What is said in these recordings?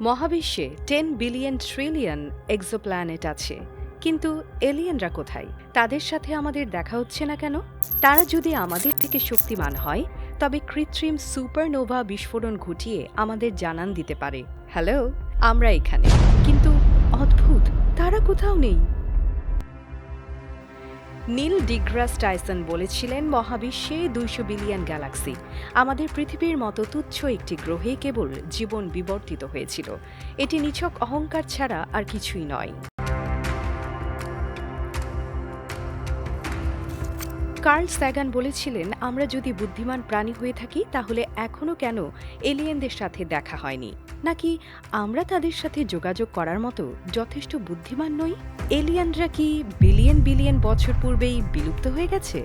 মহাবিশ্বে ten billion trillion exoplanet আছে। কিন্তু এলিয়েনরা কোথায়? তাদের সাথে আমাদের দেখা হচ্ছে না কেন? তারা যদি আমাদের থেকে শক্তিমান হয়, তবে কৃত্রিম সুপারনোভা বিস্ফোরণ ঘটিয়ে আমাদের জানান দিতে পারে। হ্যালো, আমরা এখানে। কিন্তু অদ্ভুত, তারা কোথাও নেই। নীল ডিগ্রাস টাইসন বলেছিলেন, মহাবিশ্বে দুইশো বিলিয়ন গ্যালাক্সি। আমাদের পৃথিবীর মতো তুচ্ছ একটি গ্রহে কেবল জীবন বিবর্তিত হয়েছিল। এটি নিছক অহংকার ছাড়া আর কিছুই নয়। কার্ল স্যাগান বলেছিলেন, আমরা যদি বুদ্ধিমান প্রাণী হয়ে থাকি, তাহলে এখনও কেন এলিয়েনদের সাথে দেখা হয়নি? নাকি আমরা তাদের সাথে যোগাযোগ করার মতো যথেষ্ট বুদ্ধিমান নই? এলিয়েনরা কি বিলিয়ন বিলিয়ন বছর পূর্বেই বিলুপ্ত হয়ে গেছে?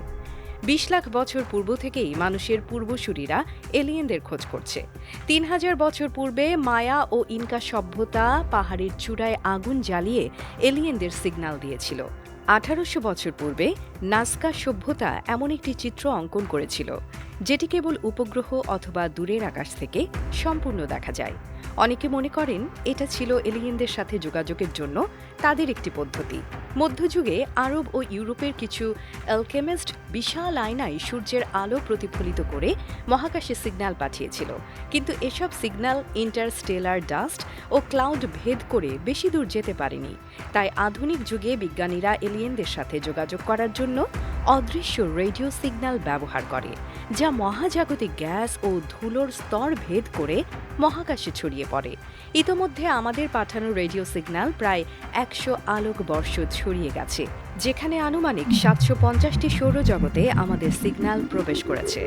বিশ লাখ বছর পূর্ব থেকেই মানুষের পূর্বসূরীরা এলিয়েনদের খোঁজ করছে। তিন হাজার বছর পূর্বে মায়া ও ইনকা সভ্যতা পাহাড়ের চূড়ায় আগুন জ্বালিয়ে এলিয়েনদের সিগন্যাল দিয়েছিল। আঠারোশো বছর পূর্বে নাস্কা সভ্যতা এমন একটি চিত্র অঙ্কন করেছিল, যেটি কেবল উপগ্রহ অথবা দূরের আকাশ থেকে সম্পূর্ণ দেখা যায়। অনেকে মনে করেন এটা ছিল এলিয়েনদের সাথে যোগাযোগের জন্য তাদের একটি পদ্ধতি। মধ্যযুগে আরব ও ইউরোপের কিছু অ্যালকেমিস্ট বিশাল আয়নায় সূর্যের আলো প্রতিফলিত করে মহাকাশে সিগন্যাল পাঠিয়েছিল। কিন্তু এসব সিগন্যাল ইন্টারস্টেলার ডাস্ট ও ক্লাউড ভেদ করে বেশি দূর যেতে পারেনি। তাই আধুনিক যুগে বিজ্ঞানীরা এলিয়েনদের সাথে যোগাযোগ করার জন্য অদৃশ্য রেডিও সিগন্যাল ব্যবহার করে, যা মহাজাগতিক গ্যাস ও ধুলোর স্তর ভেদ করে মহাকাশে ছড়িয়ে পড়ে। ইতোমধ্যে আমাদের পাঠানো রেডিও সিগন্যাল প্রায় একশো আলোক বর্ষ ছড়িয়ে গেছে, যেখানে আনুমানিক সাতশো পঞ্চাশটি সৌরজগতে আমাদের সিগন্যাল প্রবেশ করেছে।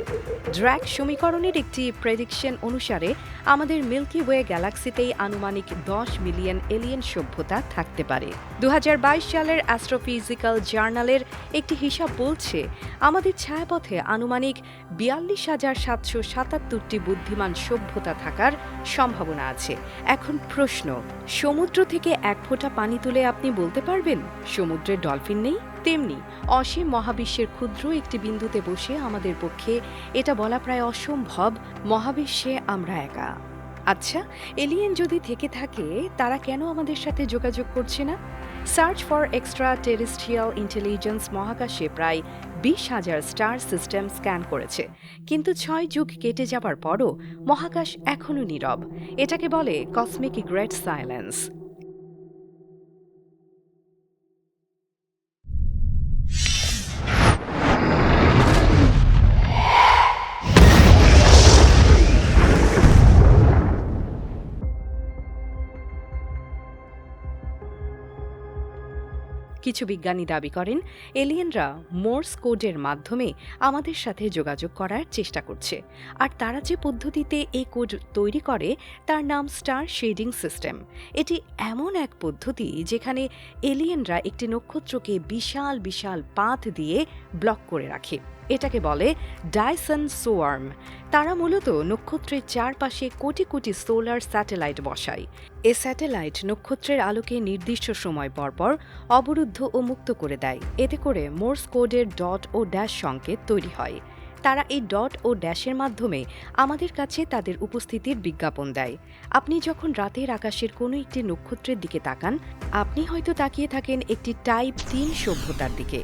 ড্র্যাক সমীকরণের একটি প্রেডিকশন অনুসারে, আমাদের মিল্কি ওয়ে গ্যালাক্সিতেই আনুমানিক দশ মিলিয়ন এলিয়েন সভ্যতা থাকতে পারে। দু হাজার বাইশ সালের অ্যাস্ট্রোফিজিক্যাল জার্নালের একটি হিসাব বলছে আমাদের ছায়াপথে আনুমানিক বিয়াল্লিশ হাজার সাতশো সাতাত্তরটি বুদ্ধিমান সভ্যতা থাকার সম্ভাবনা আছে। এখন প্রশ্ন, সমুদ্র থেকে এক ফোঁটা পানি তুলে আপনি বলতে পারবেন? সমুদ্রের ডলফিন নেই? তেমনি, অসীম মহাবিশ্বের ক্ষুদ্র একটি বিন্দুতে বসে আমাদের পক্ষে এটা বলা প্রায় অসম্ভব। মহাবিশ্বে আমরা একা। আচ্ছা এলিয়েন যদি থেকে থাকে, তারা কেন আমাদের সাথে যোগাযোগ করছে না? Search for extraterrestrial intelligence মহাকাশে প্রায় বিশ হাজার স্টার সিস্টেম স্ক্যান করেছে। কিন্তু ছয় যুগ কেটে যাবার পরও মহাকাশ এখনও নীরব। এটাকে বলে কসমিক গ্রেট সাইলেন্স কিছু বিজ্ঞানী দাবি করেন, এলিয়েনরা মোর্স কোডের মাধ্যমে আমাদের সাথে যোগাযোগ করার চেষ্টা করছে। আর তারা যে পদ্ধতিতে এই কোড তৈরি করে, তার নাম স্টার শেডিং সিস্টেম। এটি এমন এক পদ্ধতি যেখানে এলিয়েনরা একটি নক্ষত্রকে বিশাল বিশাল পাথ দিয়ে ব্লক করে রাখে। এটাকে বলে ডাইসন সোয়ার্ম তারা মূলত নক্ষত্রের চারপাশে কোটি কোটি সোলার স্যাটেলাইট বসায়। এ স্যাটেলাইট নক্ষত্রের আলোকে নির্দিষ্ট সময় পরপর অবরুদ্ধ ও মুক্ত করে দেয়। এতে করে মোর্স কোডের ডট ও ড্যাশ সংকেত তৈরি হয়। তারা এই ডট ও ড্যাশের মাধ্যমে আমাদের কাছে তাদের উপস্থিতির বিজ্ঞাপন দেয়। আপনি যখন রাতের আকাশের কোনো একটি নক্ষত্রের দিকে তাকান, আপনি হয়তো তাকিয়ে থাকেন একটি টাইপ তিন সভ্যতার দিকে।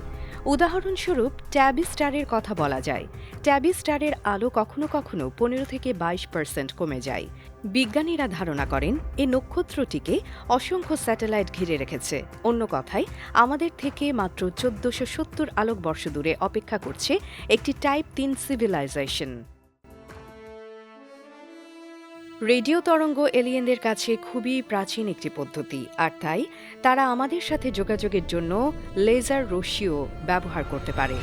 উদাহরণস্বরূপ, ট্যাবি স্টারের কথা বলা যায়। ট্যাবি স্টারের আলো কখনো কখনো পনেরো থেকে বাইশ পার্সেন্ট কমে যায়। বিজ্ঞানীরা ধারণা করেন, এ নক্ষত্রটিকে অসংখ্য স্যাটেলাইট ঘিরে রেখেছে। অন্য কথায়, আমাদের থেকে মাত্র চোদ্দশো সত্তর আলোকবর্ষ দূরে অপেক্ষা করছে একটি টাইপ তিন সিভিলাইজেশন। রেডিও তরঙ্গ এলিয়েনদের কাছে খুবই প্রাচীন একটি পদ্ধতি, আর তাই তারা আমাদের সাথে যোগাযোগের জন্য লেজার রশিও ব্যবহার করতে পারে।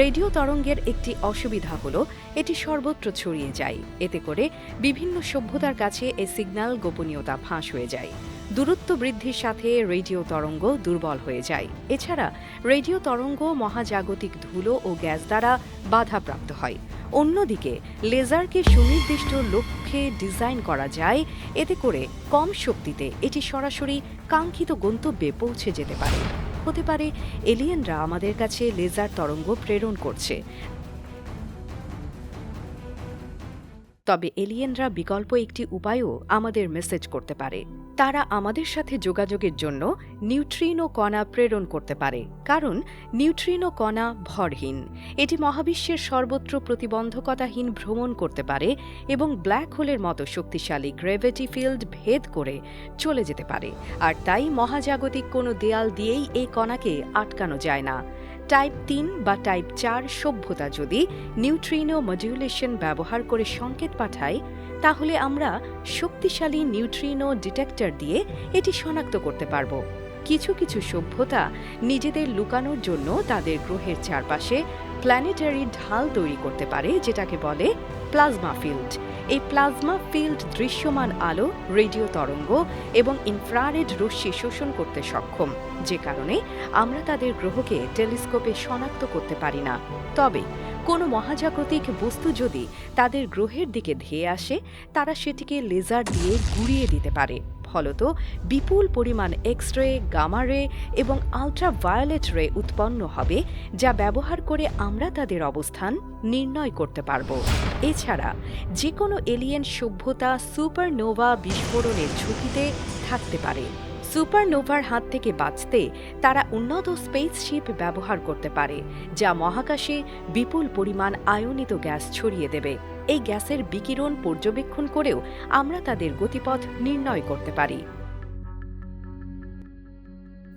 রেডিও তরঙ্গের একটি অসুবিধা হল, এটি সর্বত্র ছড়িয়ে যায়। এতে করে বিভিন্ন সভ্যতার কাছে এ সিগন্যাল গোপনীয়তা ফাঁস হয়ে যায়। দূরত্ব বৃদ্ধির সাথে রেডিও তরঙ্গ দুর্বল হয়ে যায়। এছাড়া রেডিও তরঙ্গ মহাজাগতিক ধুলো ও গ্যাস দ্বারা বাধাপ্রাপ্ত হয়। অন্যদিকে, লেজারকে সুনির্দিষ্ট লক্ষ্যে ডিজাইন করা যায়। এতে করে কম শক্তিতে এটি সরাসরি কাঙ্ক্ষিত গন্তব্যে পৌঁছে যেতে পারে। হতে পারে, এলিয়েনরা আমাদের কাছে লেজার তরঙ্গ প্রেরণ করছে। তবে এলিয়েনরা বিকল্প একটি উপায়ও আমাদের মেসেজ করতে পারে। তারা আমাদের সাথে যোগাযোগের জন্য নিউট্রিনো কণা প্রেরণ করতে পারে, কারণ নিউট্রিনো কণা ভরহীন। এটি মহাবিশ্বের সর্বত্র প্রতিবন্ধকতাহীন ভ্রমণ করতে পারে এবং ব্ল্যাক হোলের মতো শক্তিশালী গ্রেভিটি ফিল্ড ভেদ করে চলে যেতে পারে। আর তাই মহাজাগতিক কোনো দেয়াল দিয়েই এই কণাকে আটকানো যায় না। টাইপ তিন বা টাইপ চার সভ্যতা যদি নিউট্রিনো মডিউলেশন ব্যবহার করে সংকেত পাঠায়, তাহলে আমরা শক্তিশালী নিউট্রিনো ডিটেক্টর দিয়ে এটি শনাক্ত করতে পারব। কিছু কিছু সভ্যতা নিজেদের লুকানোর জন্য তাদের গ্রহের চারপাশে প্ল্যানেটারি ঢাল তৈরি করতে পারে, যেটাকে বলে প্লাজমা ফিল্ড। এই প্লাজমা ফিল্ড দৃশ্যমান আলো, রেডিও তরঙ্গ এবং ইনফ্রারেড রশ্মি শোষণ করতে সক্ষম, যে কারণে আমরা তাদের গ্রহকে টেলিস্কোপে শনাক্ত করতে পারি না। তবে, কোনো মহাজাগতিক বস্তু যদি তাদের গ্রহের দিকে ধেয়ে আসে, তারা সেটিকে লেজার দিয়ে গুড়িয়ে দিতে পারে। ফলত বিপুল পরিমাণ এক্স রে গামা রে এবং আলট্রাভায়োলেট রে উৎপন্ন হবে, যা ব্যবহার করে আমরা তাদের অবস্থান নির্ণয় করতে পারব। এছাড়া যে কোনো এলিয়েন সভ্যতা সুপারনোভা বিস্ফোরণের ঝুঁকিতে থাকতে পারে। সুপারনোভার হাত থেকে বাঁচতে তারা উন্নত স্পেসশিপ ব্যবহার করতে পারে, যা মহাকাশে বিপুল পরিমাণ আয়নিত গ্যাস ছড়িয়ে দেবে। এই গ্যাসের বিকিরণ পর্যবেক্ষণ করেও আমরা তাদের গতিপথ নির্ণয় করতে পারি।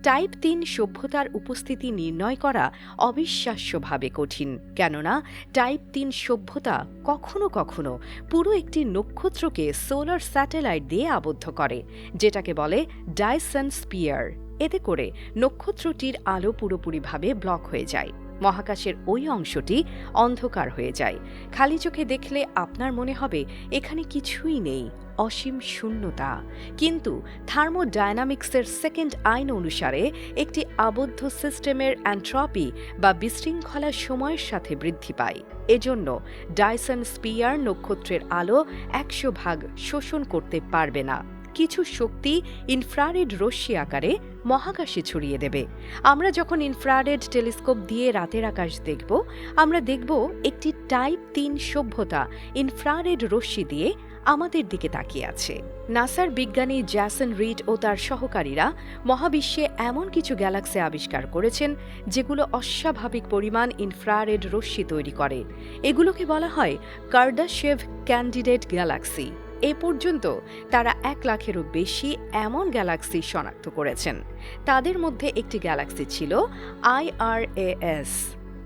টাইপ তিন সভ্যতার উপস্থিতি নির্ণয় করা অবিশ্বাস্যভাবে কঠিন, কেননা টাইপ তিন সভ্যতা কখনো কখনো পুরো একটি নক্ষত্রকে সোলার স্যাটেলাইট দিয়ে আবদ্ধ করে, যেটাকে বলে ডাইসন স্পিয়ার। এতে করে নক্ষত্রটির আলো পুরোপুরিভাবে ব্লক হয়ে যায়। মহাকাশের ওই অংশটি অন্ধকার হয়ে যায়। খালি চোখে দেখলে আপনার মনে হবে, এখানে কিছুই নেই, অসীম শূন্যতা। কিন্তু থার্মোডায়নামিক্সের সেকেন্ড আইন অনুসারে, একটি আবদ্ধ সিস্টেমের অ্যান্ট্রপি বা বিশৃঙ্খলা সময়ের সাথে বৃদ্ধি পায়। এজন্য ডাইসন স্পিয়ার নক্ষত্রের আলো একশো ভাগ শোষণ করতে পারবে না। কিছু শক্তি ইনফ্রারেড রশ্মি আকারে মহাকাশে ছড়িয়ে দেবে। আমরা যখন ইনফ্রারেড টেলিস্কোপ দিয়ে রাতের আকাশ দেখব, আমরা দেখব একটি টাইপ তিন সভ্যতা ইনফ্রারেড রশ্মি দিয়ে আমাদের দিকে তাকিয়ে আছে। নাসার বিজ্ঞানী জ্যাসন রিড ও তার সহকারীরা মহাবিশ্বে এমন কিছু গ্যালাক্সি আবিষ্কার করেছেন, যেগুলো অস্বাভাবিক পরিমাণ ইনফ্রারেড রশ্মি তৈরি করে। এগুলোকে বলা হয় কার্ডাশেভ ক্যান্ডিডেট গ্যালাক্সি। এ পর্যন্ত তারা এক লাখেরও বেশি এমন গ্যালাক্সি শনাক্ত করেছেন। তাদের মধ্যে একটি গ্যালাক্সি ছিল আইআরএএস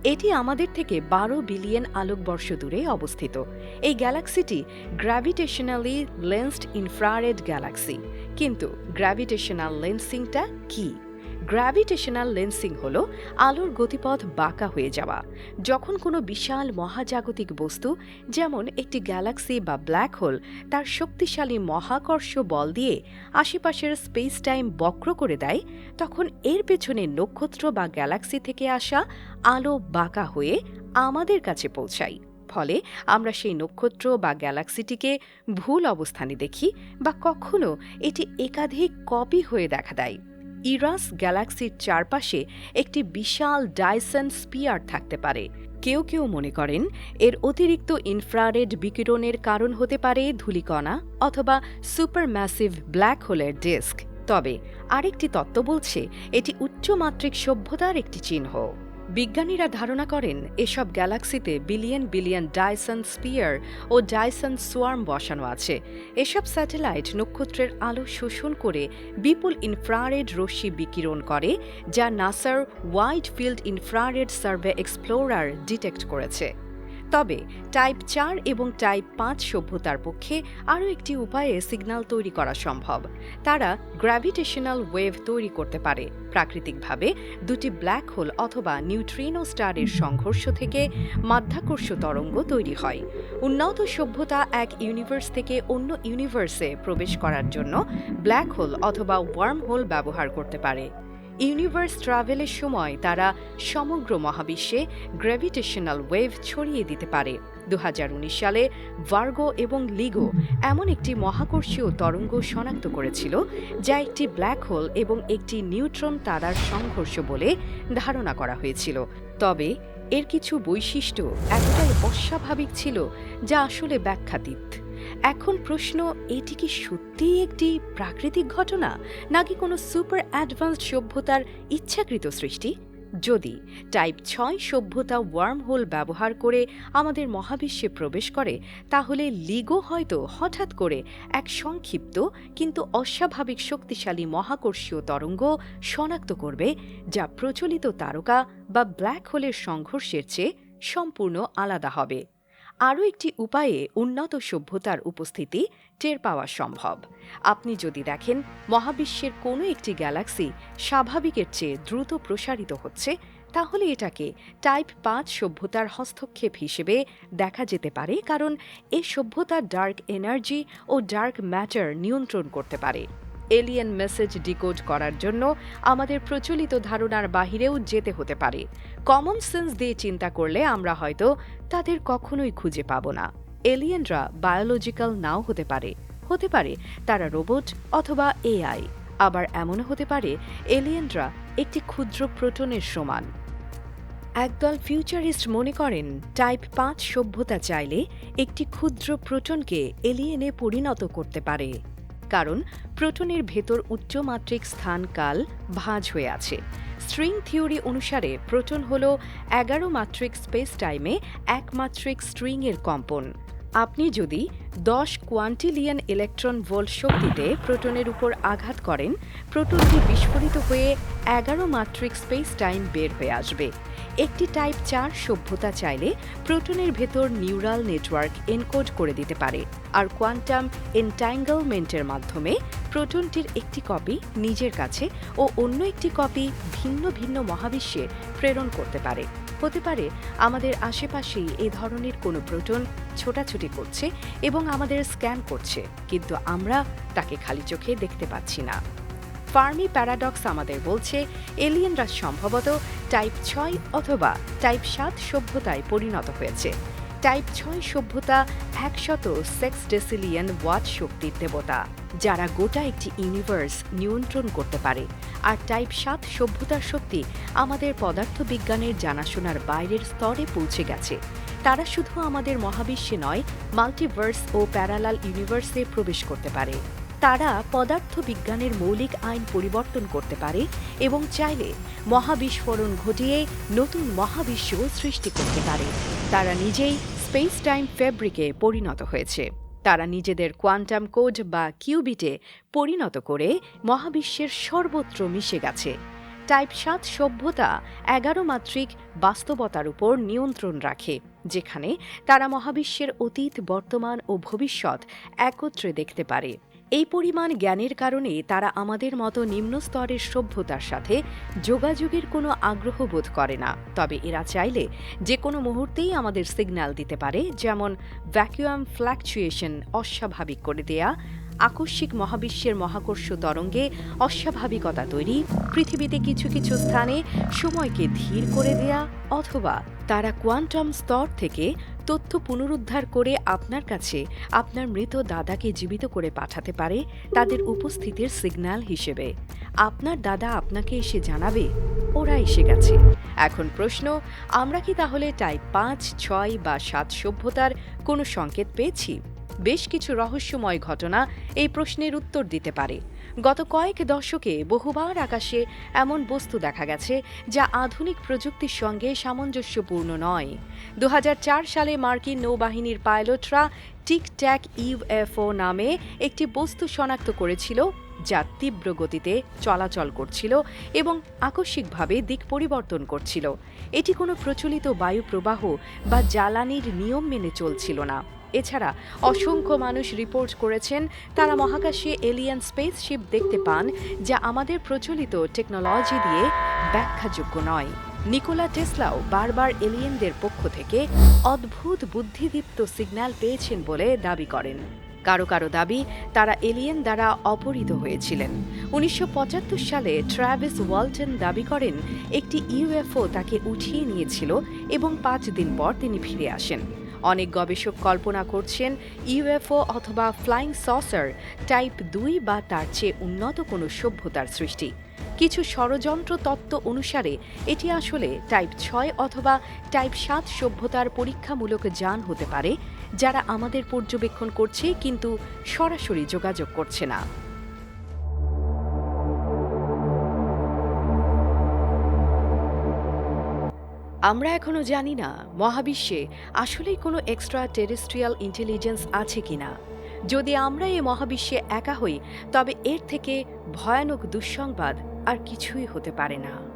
এটি আমাদের থেকে বারো বিলিয়ন আলোকবর্ষ দূরে অবস্থিত। এই গ্যালাক্সিটি গ্র্যাভিটেশনালি লেন্সড ইনফ্রারেড গ্যালাক্সি। কিন্তু গ্র্যাভিটেশনাল লেন্সিংটা কী? গ্র্যাভিটেশনাল লেন্সিং হল আলোর গতিপথ বাঁকা হয়ে যাওয়া। যখন কোনো বিশাল মহাজাগতিক বস্তু, যেমন একটি গ্যালাক্সি বা ব্ল্যাক হোল তার শক্তিশালী মহাকর্ষ বল দিয়ে আশেপাশের স্পেস টাইম বক্র করে দেয়, তখন এর পেছনে নক্ষত্র বা গ্যালাক্সি থেকে আসা আলো বাঁকা হয়ে আমাদের কাছে পৌঁছায়। ফলে আমরা সেই নক্ষত্র বা গ্যালাক্সিটিকে ভুল অবস্থানে দেখি বা কখনো এটি একাধিক কপি হয়ে দেখা দেয়। ইরাস গ্যালাক্সির চারপাশে একটি বিশাল ডাইসন স্পিয়ার থাকতে পারে। কেউ কেউ মনে করেন এর অতিরিক্ত ইনফ্রারেড বিকিরণের কারণ হতে পারে ধুলিকণা অথবা সুপার ম্যাসিভ ব্ল্যাক হোলের ডিস্ক। তবে আরেকটি তত্ত্ব বলছে এটি উচ্চমাত্রিক সভ্যতার একটি চিহ্ন। বিজ্ঞানীরা ধারণা করেন, এসব গ্যালাক্সিতে বিলিয়ন বিলিয়ন ডাইসন স্পিয়ার ও ডাইসন সোয়ার্ম বসানো আছে। এসব স্যাটেলাইট নক্ষত্রের আলো শোষণ করে বিপুল ইনফ্রারেড রশ্মি বিকিরণ করে, যা নাসার wide field infrared survey explorer detect করেছে। তবে টাইপ চার এবং টাইপ পাঁচ সভ্যতার পক্ষে আরও একটি উপায়ে সিগন্যাল তৈরি করা সম্ভব। তারা গ্র্যাভিটেশনাল ওয়েভ তৈরি করতে পারে। প্রাকৃতিকভাবে দুটি ব্ল্যাক হোল অথবা নিউট্রিনো স্টারের সংঘর্ষ থেকে মাধ্যাকর্ষ তরঙ্গ তৈরি হয়। উন্নত সভ্যতা এক ইউনিভার্স থেকে অন্য ইউনিভার্সে প্রবেশ করার জন্য ব্ল্যাক হোল অথবা ওয়ার্ম হোল ব্যবহার করতে পারে। ইউনিভার্স ট্রাভেলের সময় তারা সমগ্র মহাবিশ্বে গ্র্যাভিটেশনাল ওয়েভ ছড়িয়ে দিতে পারে। দু হাজার উনিশ সালে ভার্গো এবং লিগো এমন একটি মহাকর্ষীয় তরঙ্গ শনাক্ত করেছিল, যা একটি ব্ল্যাক হোল এবং একটি নিউট্রন তারার সংঘর্ষ বলে ধারণা করা হয়েছিল। তবে এর কিছু বৈশিষ্ট্য এতটাই অস্বাভাবিক ছিল যা আসলে ব্যাখ্যাতীত। এখন প্রশ্ন, এটি কি সত্যিই একটি প্রাকৃতিক ঘটনা, নাকি কোনো সুপার অ্যাডভান্সড সভ্যতার ইচ্ছাকৃত সৃষ্টি? যদি টাইপ ছয় সভ্যতা ওয়ার্ম হোল ব্যবহার করে আমাদের মহাবিশ্বে প্রবেশ করে, তাহলে লিগো হয়তো হঠাৎ করে এক সংক্ষিপ্ত কিন্তু অস্বাভাবিক শক্তিশালী মহাকর্ষীয় তরঙ্গ শনাক্ত করবে, যা প্রচলিত তারকা বা ব্ল্যাক হোলের সংঘর্ষের চেয়ে সম্পূর্ণ আলাদা হবে। আরও একটি উপায়ে উন্নত সভ্যতার উপস্থিতি টের পাওয়া সম্ভব। আপনি যদি দেখেন, মহাবিশ্বের কোনো একটি গ্যালাক্সি স্বাভাবিকের চেয়ে দ্রুত প্রসারিত হচ্ছে, তাহলে এটাকে টাইপ পাঁচ সভ্যতার হস্তক্ষেপ হিসেবে দেখা যেতে পারে, কারণ এ সভ্যতা ডার্ক এনার্জি ও ডার্ক ম্যাটার নিয়ন্ত্রণ করতে পারে। এলিয়েন মেসেজ ডিকোড করার জন্য আমাদের প্রচলিত ধারণার বাহিরেও যেতে হতে পারে। কমন সেন্স দিয়ে চিন্তা করলে আমরা হয়তো তাদের কখনোই খুঁজে পাব না। এলিয়েনরা বায়োলজিক্যাল নাও হতে পারে। হতে পারে তারা রোবট অথবা এআই আবার এমনও হতে পারে এলিয়েনরা একটি ক্ষুদ্র প্রোটনের সমান। একদল ফিউচারিস্ট মনে করেন টাইপ পাঁচ সভ্যতা চাইলে একটি ক্ষুদ্র প্রোটনকে এলিয়েনে পরিণত করতে পারে। কারণ প্রোটনের ভেতর উচ্চমাত্রিক স্থান কাল ভাঁজ হয়ে আছে। স্ট্রিং থিওরি অনুসারে প্রোটন হল এগারো মাত্রিক স্পেস টাইমে একমাত্রিক স্ট্রিংয়ের কম্পন। আপনি যদি দশ কোয়ান্টিলিয়ন ইলেকট্রন ভোল্ট শক্তিতে প্রোটনের উপর আঘাত করেন, প্রোটনটি বিস্ফোরিত হয়ে এগারো মাত্রিক স্পেস টাইম বের হয়ে আসবে। একটি টাইপ চার সভ্যতা চাইলে প্রোটনের ভেতর নিউরাল নেটওয়ার্ক এনকোড করে দিতে পারে। আর কোয়ান্টাম এনট্যাঙ্গলমেন্টের মাধ্যমে প্রোটনটির একটি কপি নিজের কাছে ও অন্য একটি কপি ভিন্ন ভিন্ন মহাবিশ্বে প্রেরণ করতে পারে। হতে পারে, আমাদের আশেপাশেই এ ধরনের কোনো প্রোটন ছোটাছুটি করছে এবং আমাদের স্ক্যান করছে, কিন্তু আমরা তাকে খালি চোখে দেখতে পাচ্ছি না। ফার্মি প্যারাডক্স আমাদের বলছে, এলিয়েনরা সম্ভবত টাইপ ছয় অথবা টাইপ সাত সভ্যতায় পরিণত হয়েছে। টাইপ ছয় সভ্যতা, একশত সেক্স ডেসিলিয়ান ওয়াট শক্তির দেবতা, যারা গোটা একটি ইউনিভার্স নিয়ন্ত্রণ করতে পারে। আর টাইপ সাত সভ্যতার শক্তি আমাদের পদার্থবিজ্ঞানের জানাশোনার বাইরের স্তরে পৌঁছে গেছে। তারা শুধু আমাদের মহাবিশ্বে নয় মাল্টিভার্স ও প্যারালাল ইউনিভার্সে প্রবেশ করতে পারে। তারা পদার্থবিজ্ঞানের মৌলিক আইন পরিবর্তন করতে পারে এবং চাইলে মহাবিস্ফোরণ ঘটিয়ে নতুন মহাবিশ্ব সৃষ্টি করতে পারে। তারা নিজেই স্পেস টাইম ফেব্রিকে পরিণত হয়েছে। তারা নিজেদের কোয়ান্টাম কোড বা কিউবিটে পরিণত করে মহাবিশ্বের সর্বত্র মিশে গেছে। টাইপ সাত সভ্যতা এগারো মাত্রিক বাস্তবতার উপর নিয়ন্ত্রণ রাখে, যেখানে তারা মহাবিশ্বের অতীত, বর্তমান ও ভবিষ্যৎ একত্রে দেখতে পারে। এই পরিমাণ জ্ঞানের কারণে তারা আমাদের মতো নিম্ন স্তরের সভ্যতার সাথে যোগাযোগের কোনো আগ্রহ বোধ করে না। তবে এরা চাইলে যে কোনো মুহূর্তেই আমাদের সিগন্যাল দিতে পারে, যেমন ভ্যাকুয়াম ফ্ল্যাকচুয়েশন অস্বাভাবিক করে দেয়া, আকস্মিক মহাবিশ্বের মহাকর্ষ তরঙ্গে অস্বাভাবিকতা তৈরি, পৃথিবীতে কিছু কিছু স্থানে সময়কে ধীর করে দেয়া, অথবা তারা কোয়ান্টাম স্তর থেকে তথ্য পুনরুদ্ধার করে আপনার কাছে আপনার মৃত দাদাকে জীবিত করে পাঠাতে পারে তাদের উপস্থিতির সিগন্যাল হিসেবে। আপনার দাদা আপনাকে এসে জানাবে, ওরা এসে গেছে। এখন প্রশ্ন, আমরা কি তাহলে টাইপ পাঁচ, ছয় বা সাত সভ্যতার কোনো সংকেত পেয়েছি? বেশ কিছু রহস্যময় ঘটনা এই প্রশ্নের উত্তর দিতে পারে। গত কয়েক দশকে বহুবার আকাশে এমন বস্তু দেখা গেছে যা আধুনিক প্রযুক্তির সঙ্গে সামঞ্জস্যপূর্ণ নয়। দু সালে মার্কিন নৌবাহিনীর পাইলটরা টিকট্যাক ইউএফও নামে একটি বস্তু শনাক্ত করেছিল, যা তীব্র গতিতে চলাচল করছিল এবং আকস্মিকভাবে দিক পরিবর্তন করছিল। এটি কোনো প্রচলিত বায়ু প্রবাহ বা জ্বালানির নিয়ম মেনে চলছিল না। এছাড়া অসংখ্য মানুষ রিপোর্ট করেছেন, তারা মহাকাশে এলিয়ান স্পেসশিপ দেখতে পান, যা আমাদের প্রচলিত টেকনোলজি দিয়ে ব্যাখ্যাযোগ্য নয়। নিকোলা টেসলাও বারবার এলিয়েনদের পক্ষ থেকে অদ্ভুত বুদ্ধিদীপ্ত সিগন্যাল পেয়েছেন বলে দাবি করেন। কারও কারও দাবি, তারা এলিয়েন দ্বারা অপহৃত হয়েছিলেন। উনিশশো পঁচাত্তর সালে ট্রাভিস ওয়ালটন দাবি করেন, একটি ইউএফও তাকে উঠিয়ে নিয়েছিল এবং পাঁচ দিন পর তিনি ফিরে আসেন। অনেক গবেষক কল্পনা করছেন ইউএফও অথবা ফ্লাইং সসার টাইপ দুই বা তার চেয়ে উন্নত কোনো সভ্যতার সৃষ্টি। কিছু ষড়যন্ত্র তত্ত্ব অনুসারে, এটি আসলে টাইপ ছয় অথবা টাইপ সাত সভ্যতার পরীক্ষামূলক যান হতে পারে, যারা আমাদের পর্যবেক্ষণ করছে কিন্তু সরাসরি যোগাযোগ করছে না। আমরা এখনও জানি না মহাবিশ্বে আসলেই কোনো এক্সট্রা টেরেস্ট্রিয়াল ইন্টেলিজেন্স আছে কি না যদি আমরা এই মহাবিশ্বে একা হই, তবে এর থেকে ভয়ানক দুঃসংবাদ আর কিছুই হতে পারে না।